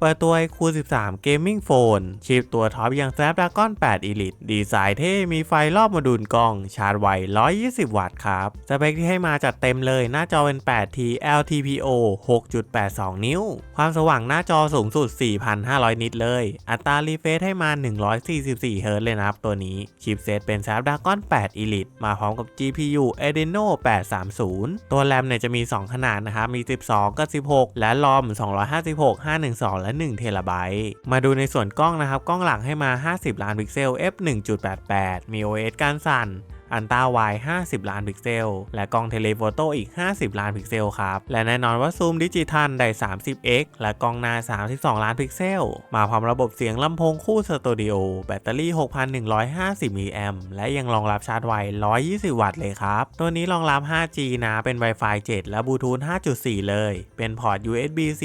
เปิดตัว iQ 13 Gaming Phone ชิปตัวท็อปอย่าง Snapdragon 8 Elite ดีไซน์เท่มีไฟรอบโมดูลกล้อง ชาร์จไว 120 วัตต์ครับ สเปคที่ให้มาจัดเต็มเลยหน้าจอเป็น 8T LTPO 6.82 นิ้ว ความสว่างหน้าจอสูงสุด 4,500 นิตเลย อัตรารีเฟรชให้มา 144เฮิรตเลยนะครับตัวนี้ ชิปเซตเป็น Snapdragon 8 Elite มาพร้อมกับ GPU Adreno 830 ตัวแรมเนี่ยจะมี 2 ขนาดนะครับ มี 12 กับ 16 และรอม 256 512ละ1เทราไบต์มาดูในส่วนกล้องนะครับ กล้องหลังให้มา 50 ล้านพิกเซล f 1.88 มี OS การสั่น อันต้าไว50 ล้านพิกเซล และกล้องเทเลโฟโต้อีก 50 ล้านพิกเซลครับ และแน่นอนว่าซูมดิจิทัลได้ 30x และกล้องหน้า 32 ล้านพิกเซล มาพร้อมระบบเสียงลำโพงคู่สตูดิโอแบตเตอรี่ 6,150มิลลิแอมและยังรองรับชาร์จไว 120 วัตต์เลยครับ ตัวนี้รองรับ 5G นะ เป็น Wi-Fi 7 และบลูทูธ 5.4 เลย เป็นพอร์ต USB-C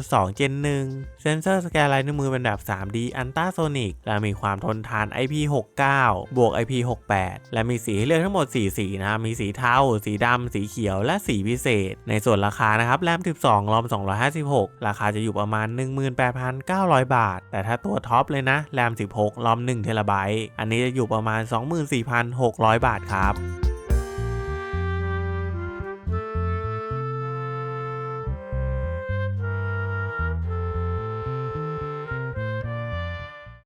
3.2 Gen 1 เซนเซอร์สแกนลายนิ้วมือเป็นแบบ 3D Ultrasonic และมีความทนทาน IP69 บวก IP68 และมีสีให้เลือกทั้งหมด 4 สีนะครับมีสีเทา สีดำสีเขียว และสีพิเศษ ในส่วนราคานะครับแรม 12 รอม 256 ราคาจะอยู่ประมาณ 18,900 บาท แต่ถ้าตัวท็อปเลยนะแรม 16 รอม1เทราไบต์อันนี้จะอยู่ประมาณ 24,600 บาทครับ